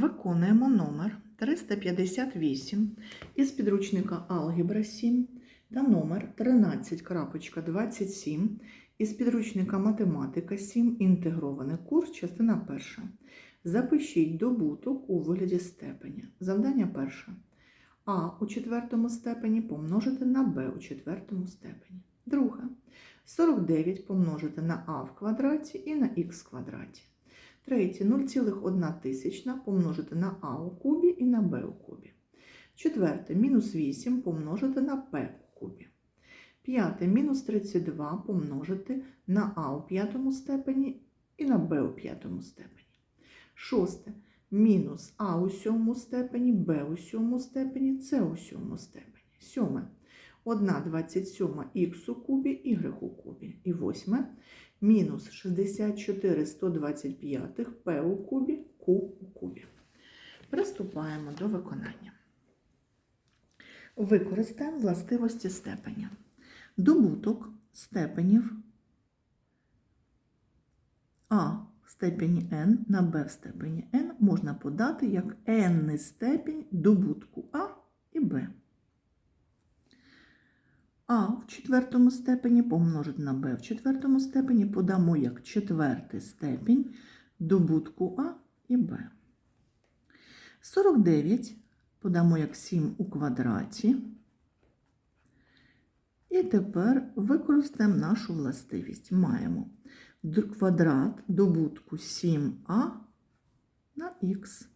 Виконуємо номер 358 із підручника Алгебра 7 та номер 13.27 із підручника Математика 7. Інтегрований курс, частина перша. Запишіть добуток у вигляді степеня. Завдання перше. А у четвертому степені помножити на Б у четвертому степені. Друге. 49 помножити на А в квадраті і на Х в квадраті. Третє 0,1 тисячна помножити на А у кубі і на Б у кубі. Четверте мінус 8 помножити на П у кубі. П'яте мінус 32 помножити на А у п'ятому степені і на Б у п'ятому степені. Шосте мінус А у сьомому степені, Б у сьомому степені, С у сьомому степені. Сьоме 1 27 х у кубі, y у кубі. І восьме мінус 64 125 p у кубі, q у кубі. Приступаємо до виконання. Використаємо властивості степеня. Добуток степенів А в степені n на b в степені n можна подати як n степінь добутку А і Б. А в четвертому степені помножити на Б в четвертому степені подамо як четвертий степінь добутку А і Б. 49 подамо як 7 у квадраті. І тепер використаємо нашу властивість. Маємо квадрат добутку 7а на х.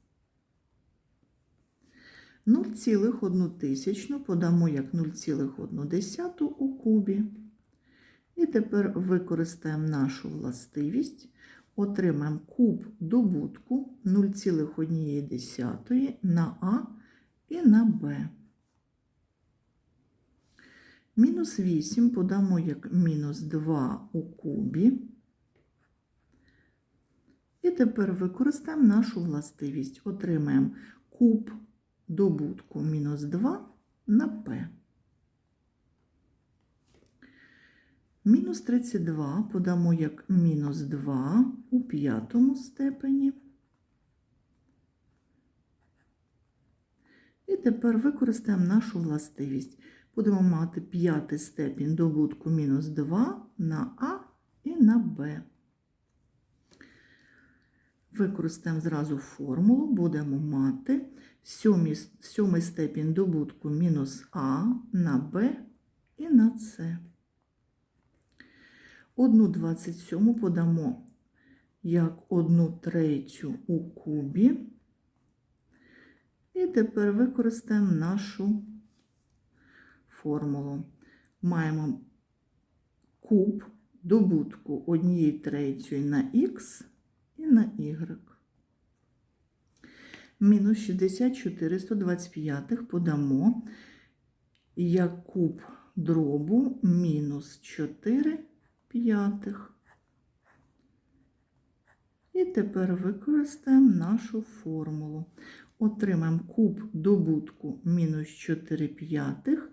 0,1 тисячну подамо як 0,1 у кубі. І тепер використаємо нашу властивість, отримаємо куб добутку 0,1 на А і на Б. Мінус 8 подамо як мінус 2 у кубі. І тепер використаємо нашу властивість. Отримаємо куб добутку мінус 2 на П. Мінус 32 подамо як мінус 2 у п'ятому степені. І тепер використаємо нашу властивість. Будемо мати п'ятий степінь добутку мінус 2 на А і на Б. Використаємо зразу формулу, будемо мати сьомий, степінь добутку мінус А на Б і на С. 1 27 подамо як 1 третю у кубі. І тепер використаємо нашу формулу. Маємо куб добутку 1 третьої на х і на y. Мінус 64 125 подамо як куб дробу мінус 4 п'ятих. І тепер використаємо нашу формулу. Отримаємо куб добутку мінус 4 п'ятих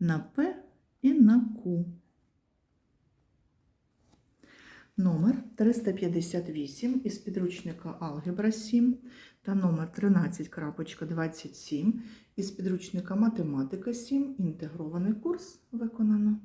на P і на Q. Номер 358 із підручника Алгебра 7 та номер 13.27 із підручника Математика 7. Інтегрований курс виконано.